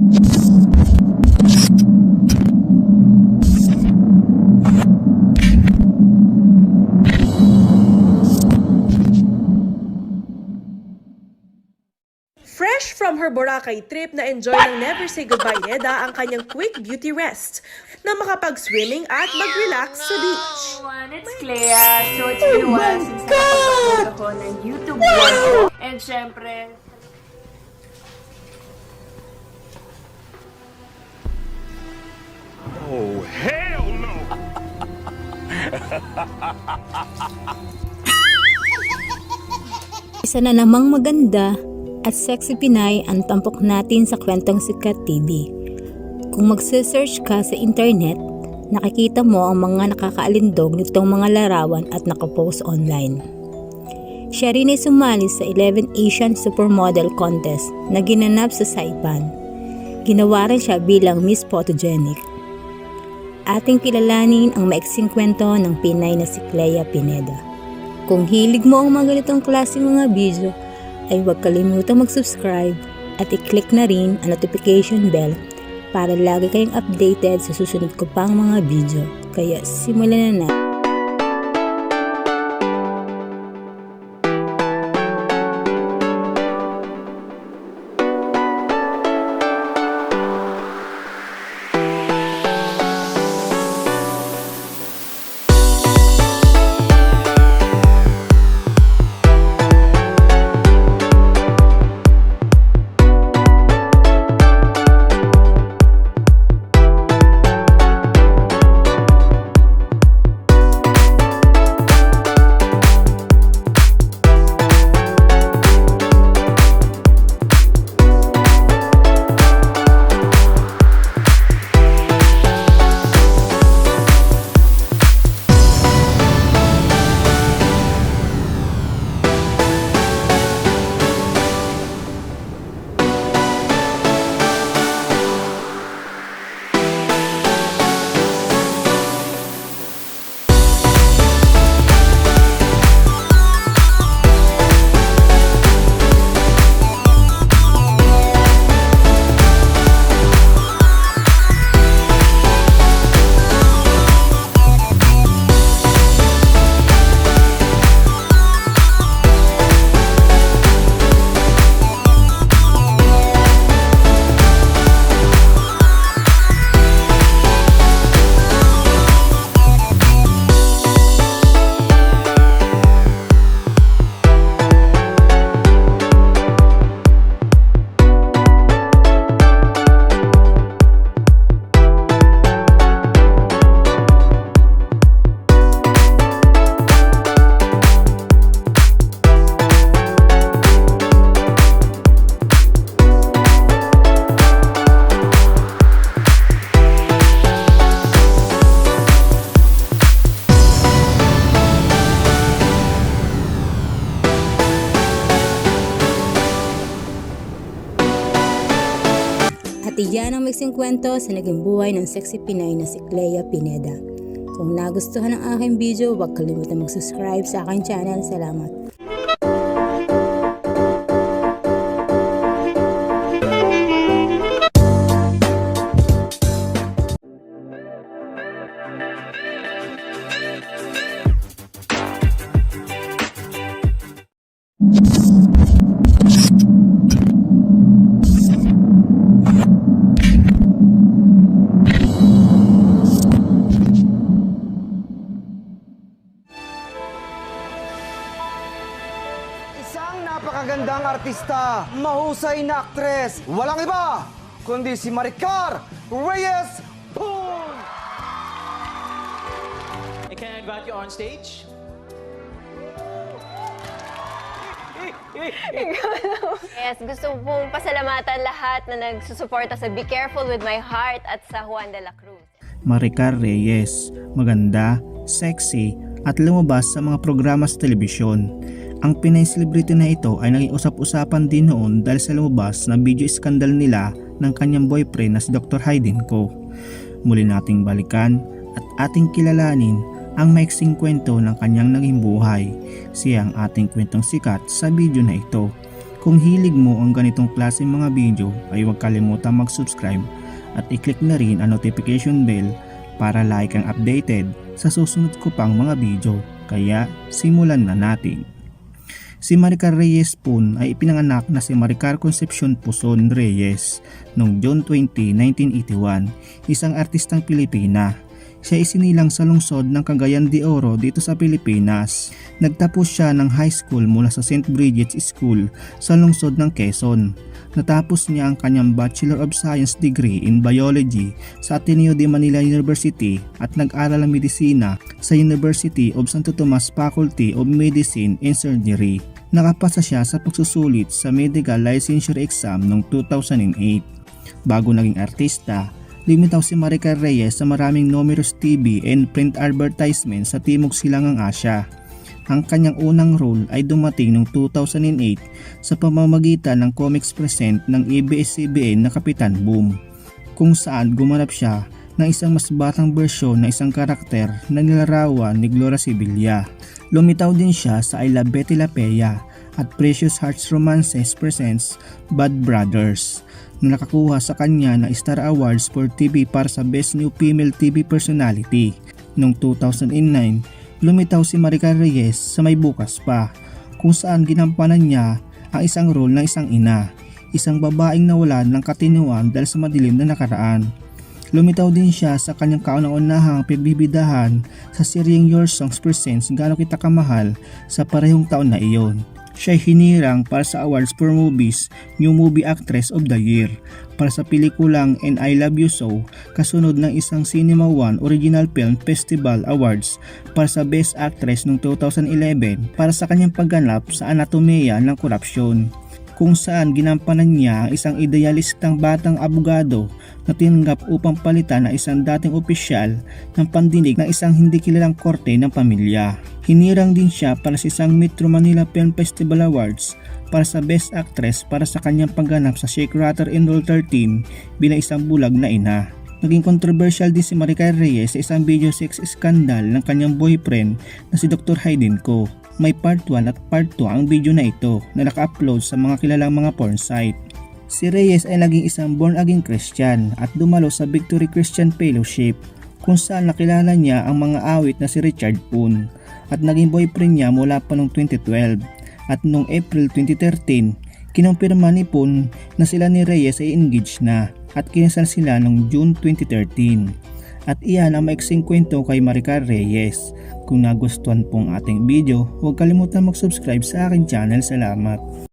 Fresh from her Boracay trip na enjoy ng Never Say Goodbye Neda ang kanyang quick beauty rest na makapag-swimming at mag-relax sa beach. it's Clea. So, it's been a while since nakapag-upload ako ng YouTube vlog. And syempre, Isa na namang maganda at sexy Pinay ang tampok natin sa Kwentong Sikat TV. Kung magse-search ka sa internet, nakikita mo ang mga nakakaalindog nitong mga larawan at nakapost online. Siya rin ay sumali sa 11 Asian Supermodel Contest na ginanap sa Saipan. Ginawa rin siya bilang Miss Photogenic. Ating kilalanin ang maiksing kwento ng Pinay na si Clea Pineda. Kung hilig mo ang mga ganitong klaseng mga video, ay huwag kalimutang mag-subscribe at i-click na rin ang notification bell para lagi kayong updated sa susunod ko pang mga video. Kaya simulan na natin. At iyan ang mixing kwento sa naging buhay ng sexy Pinay na si Clea Pineda. Kung nagustuhan ang aking video, huwag kalimutan mag-subscribe sa aking channel. Salamat. Artista, mahusay na aktres, walang iba, kundi si Maricar Reyes Poon! And can I invite you on stage? Yes, gusto pong pasalamatan lahat na nagsusuporta sa Be Careful with My Heart at sa Juan de la Cruz. Maricar Reyes, maganda, sexy, at lumabas sa mga programa sa telebisyon. Ang Pinay celebrity na ito ay naging usap-usapan din noon dahil sa lumabas na video scandal nila ng kanyang boyfriend na si Dr. Hayden Ko. Muli nating balikan at ating kilalanin ang maiksing kwento ng kanyang naging buhay. Siya ang ating kwentong sikat sa video na ito. Kung hilig mo ang ganitong klase mga video ay huwag kalimutan mag-subscribe at i-click na rin ang notification bell para like ang updated sa susunod ko pang mga video. Kaya simulan na natin. Si Maricar Reyes Pun ay ipinanganak na si Maricar Concepcion Puson Reyes noong June 20, 1981, isang artistang Pilipina. Siya isinilang sa lungsod ng Cagayan de Oro dito sa Pilipinas. Nagtapos siya ng high school mula sa St. Bridget's School sa lungsod ng Quezon. Natapos niya ang kanyang Bachelor of Science degree in Biology sa Ateneo de Manila University at nag-aral ng medisina sa University of Santo Tomas Faculty of Medicine and Surgery. Nakapasa siya sa pagsusulit sa medical licensure exam noong 2008. Bago naging artista, Lumitaw si Maricar Reyes sa maraming numerous TV and print advertisements sa Timog Silangang Asya. Ang kanyang unang role ay dumating noong 2008 sa pamamagitan ng comics present ng ABS-CBN na Kapitan Boom, kung saan gumanap siya ng isang mas batang bersyon ng isang karakter na nilarawan ni Gloria Sibilia. Lumitaw din siya sa I Love Betty La Pea at Precious Hearts Romances presents Bad Brothers na nakakuha sa kanya ng Star Awards for TV para sa Best New Female TV Personality. Noong 2009, lumitaw si Maricar Reyes sa May Bukas Pa kung saan ginampanan niya ang isang role ng isang ina, isang babaeng nawalan ng katinuan dahil sa madilim na nakaraan. Lumitaw din siya sa kanyang kauna-unahang pagbibidahan sa seryeng Your Songs Presents Gano'n Kita Kamahal sa parehong taon na iyon. Siya hinirang para sa awards for movies New Movie Actress of the Year. Para sa pelikulang And I Love You So kasunod ng isang Cinema One Original Film Festival Awards. Para sa Best Actress noong 2011 para sa kanyang pagganap sa Anatomia ng Korupsyon kung saan ginampanan niya ang isang idealistang batang abogado na tinanggap upang palitan ang isang dating opisyal ng pandinig ng isang hindi kilalang korte ng pamilya. Hinirang din siya para sa isang Metro Manila Film Festival Awards para sa Best Actress para sa kanyang pagganap sa Shake Rattle and Roll 13 bilang isang bulag na ina. Naging controversial din si Maricar Reyes sa isang video sex scandal ng kanyang boyfriend na si Dr. Hayden Ko. May part 1 at part 2 ang video na ito na naka-upload sa mga kilalang mga porn site. Si Reyes ay naging isang born-again Christian at dumalo sa Victory Christian Fellowship kung saan nakilala niya ang mga awit na si Richard Poon at naging boyfriend niya mula pa noong 2012 at noong April 2013 kinumpirma ni Poon na sila ni Reyes ay engaged na at kinasal sila noong June 2013. At iyan ang maiksing kwento kay Maricar Reyes. Kung nagustuhan pong ating video, huwag kalimutan mag-subscribe sa aking channel. Salamat!